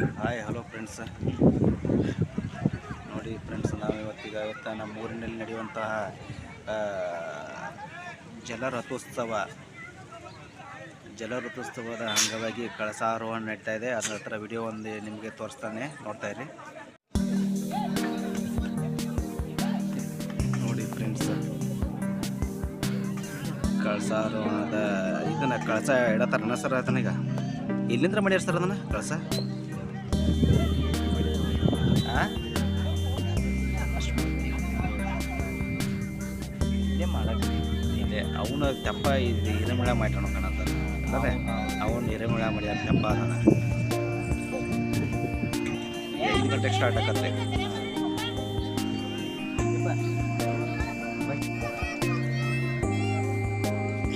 Hi hello friends ನೋಡಿ friends ನಾವು ಇವತ್ತೀಗ ಇವತ್ತು ನಮ್ಮ ಊರಿನಲ್ಲಿ ನಡೆಯುವಂತಹ ಜಲರಥೋತ್ಸವ. ಜಲರಥೋತ್ಸವದ ಅಂಗವಾಗಿ ಕಳಸಾರೋಹಣ ನಡೀತಾ ಇದೆ. ಅದರ ಹತ್ರ ವಿಡಿಯೋ ಒಂದು ನಿಮಗೆ ತೋರಿಸ್ತಾನೆ. ನೋಡ್ತಾ ಇರಿ. ನೋಡಿ ಫ್ರೆಂಡ್ಸ್ ಕಳಸಾರೋಹಣದ ಇದನ್ನ ಕಳಸ ಇಡತಾರ ಸರ್ ಅದನ್ನೀಗ ಇಲ್ಲಿಂದ್ರ ಮಾಡ್ಯಾರ ಸರ್ ಅದನ್ನ? ಕಳಸ? ಅವನ ತೆಪ್ಪ ಇದು ಹಿರೇಮಳ ಮಾಡ್ಯಾನ ಕಣಂತ ಅಂದರೆ ಅವನು ಹಿರೇಮಳ ಮಾಡ್ಯಾನ ತೆಪ್ಪ ಅದನ್ನ ಐದು ಗಂಟೆಗೆ ಸ್ಟಾರ್ಟ್ ಆಗತ್ತೆ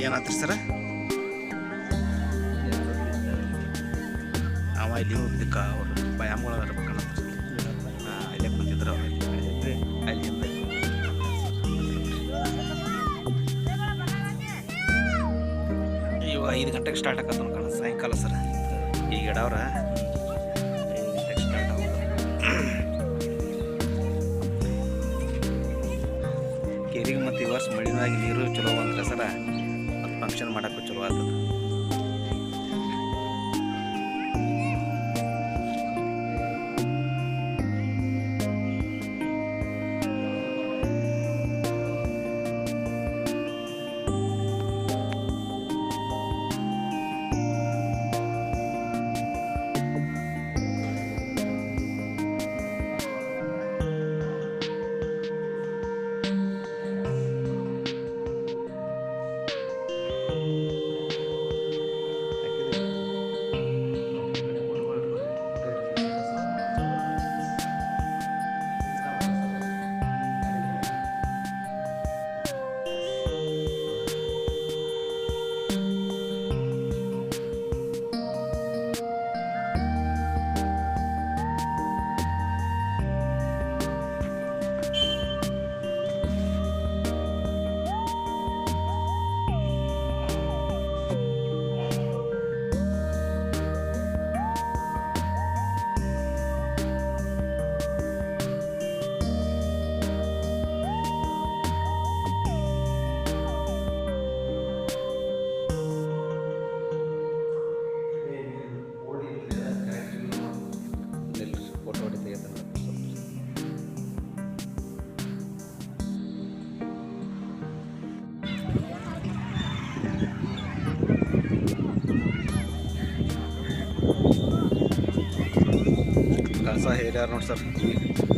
ಏನಾತ್ರಿ ಸರ ಅವ ಇಲ್ಲಿ ಹೋಗ್ಲಿಕ್ಕ ಅವರು ಬಯಾಮ್ಗಳ ಇರ್ಬೇಕನ್ನತ್ತ ಅಲ್ಲೇ ಕುಂತಿದ್ರು. ಅವ್ರು ಅಲ್ಲಿ ಇವಾಗ ಇವ ಐದು ಗಂಟೆಗೆ ಸ್ಟಾರ್ಟ್ ಆಗತ್ತ ಅನ್ಕೋಣ ಸಾಯಂಕಾಲ ಸರ್. ಈಗ ಇಡವ್ರ ಐದು ಕೆರಿಗೆ ಮತ್ತು ಈ ವರ್ಷ ಮಳಿನಾಗಿ ನೀರು ಚಲೋ ಅಂದ್ರೆ ಸರ, ಮತ್ತು ಫಂಕ್ಷನ್ ಮಾಡೋಕ್ಕೂ ಚಲೋ ಆಗ್ತದೆ. ಕಳಸ ಹೇಳ್ಯಾರ ನೋಡಿ ಸರ್